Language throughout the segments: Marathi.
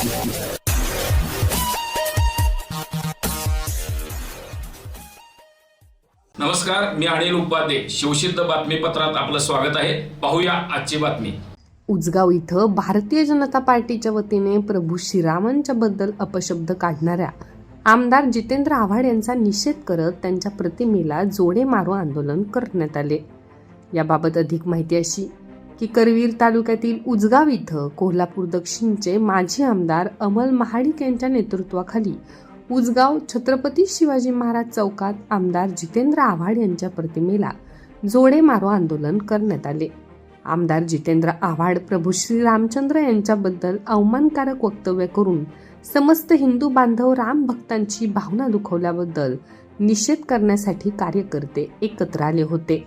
नमस्कार मी अनिल उपाध्ये. शिवसिद्ध बातमीपत्रात आपलं स्वागत आहे. पाहूया आजची बातमी. उजगाव इथं भारतीय जनता पार्टीच्या वतीने प्रभू श्रीरामांच्या बद्दल अपशब्द काढणाऱ्या आमदार जितेंद्र आव्हाड यांचा निषेध करत त्यांच्या प्रतिमेला जोडे मारो आंदोलन करण्यात आले. याबाबत अधिक माहिती अशी. की करवीर तालुक्यातील उजगाव इथं कोल्हापूर दक्षिणचे माजी आमदार अमल महाडिक यांच्या नेतृत्वाखाली उजगाव छत्रपती शिवाजी महाराज चौकात आमदार जितेंद्र आव्हाड यांच्या प्रतिमेला जोडे मारो आंदोलन करण्यात आले. आमदार जितेंद्र आव्हाड प्रभू श्री रामचंद्र यांच्याबद्दल अवमानकारक वक्तव्य करून समस्त हिंदू बांधव राम भक्तांची भावना दुखवल्याबद्दल निषेध करण्यासाठी कार्यकर्ते एकत्र आले होते.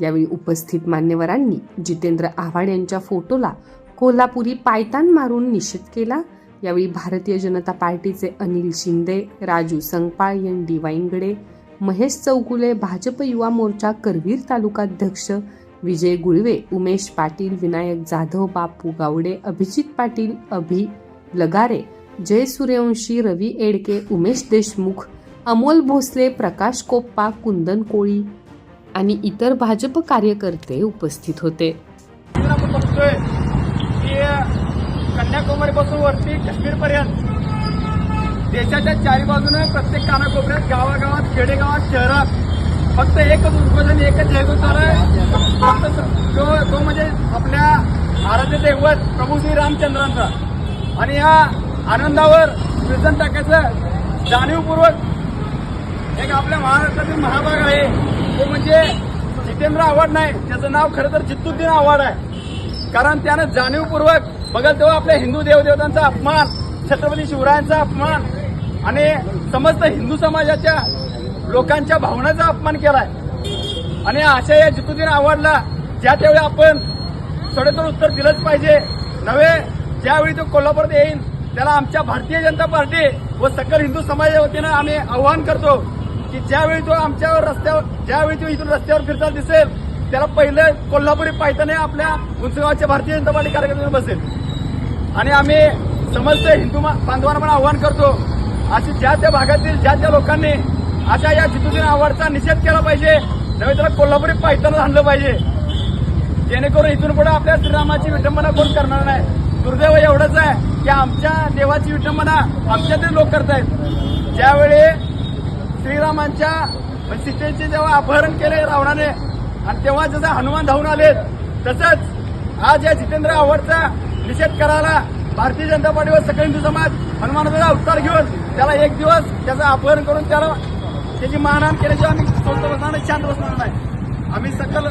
यावेळी उपस्थित मान्यवरांनी जितेंद्र आव्हाड यांच्या फोटोला कोल्हापुरी पायतान मारून निषेध केला. यावेळी भारतीय जनता पार्टीचे अनिल शिंदे राजू संगपाळ एन डी वाईंगडे महेश चौगुले भाजप युवा मोर्चा करवीर तालुकाध्यक्ष विजय गुळवे उमेश पाटील विनायक जाधव बापू गावडे अभिजित पाटील अभि लगारे जय सूर्यवंशी रवी एडके उमेश देशमुख अमोल भोसले प्रकाश कोप्पा कुंदन कोळी आणि इतर भाजप कार्यकर्ते उपस्थित होते. आपण बघतोय की कन्याकुमारी पासून वरती काश्मीर पर्यंत देशाच्या चारी बाजूने प्रत्येक कानाकोपऱ्यात गावागावात खेडेगावात शहरात फक्त एकच उद्बोधन एकच जयगोतार आहे. फक्त तो तो म्हणजे आपल्या आराध्य दैवत प्रभू श्री रामचंद्रांचा. आणि या आनंदावर विजन टाकायचं जाणीवपूर्वक एक आपल्या महाराष्ट्रातील महाभाग आहे. जे जितेंद्र आव्हाड नाही त्याचं नाव खरं तर जित्तुद्दीन आव्हाड आहे. कारण त्यानं जाणीवपूर्वक बघल तेव्हा आपल्या हिंदू देवदेवतांचा अपमान छत्रपती शिवरायांचा अपमान आणि समस्त हिंदू समाजाच्या लोकांच्या भावनाचा अपमान केलाय. आणि अशा या जितुद्दीन आव्हाडला ज्या त्यावेळी आपण सडेतोड उत्तर दिलंच पाहिजे नव्हे ज्यावेळी तो कोल्हापूरात येईल त्याला आमच्या भारतीय जनता पार्टी व सकल हिंदू समाजाच्या वतीनं आम्ही आव्हान करतो. की ज्यावेळी तो आमच्यावर रस्त्यावर ज्यावेळी तो इथून रस्त्यावर फिरताना दिसेल त्याला पहिलं कोल्हापुरी पायथाने आपल्या उंचगावच्या भारतीय जनता पार्टी कार्यकर्त्यांना बसेल. आणि आम्ही समस्त हिंदू बांधवांना पण आव्हान करतो अशी ज्या त्या भागातील ज्या त्या लोकांनी अशा या जितुद्दीन आव्हाडचा निषेध केला पाहिजे नव्हे त्याला कोल्हापुरी पायथानं आणलं पाहिजे. जेणेकरून इथून पुढे आपल्या श्रीरामाची विटंबना कोण करणार नाही? दुर्दैव एवढंच आहे की आमच्या देवाची विटंबना आमच्यातील लोक करतायत. ज्यावेळी श्रीरामांच्या वैशिष्ट्यांचे सीतेचे जेव्हा अपहरण केले रावणाने आणि तेव्हा जसं हनुमान धावून आले तसंच आज या जितेंद्र आव्हाडचा निषेध करायला भारतीय जनता पार्टीवर व सकल हिंदू समाज हनुमानाचा अवतार घेऊन त्याला एक दिवस त्याचं अपहरण करून त्याला त्याची मानहान केल्याशिवाय आम्ही बसणार नाही शांत बसणार नाही. आम्ही सकल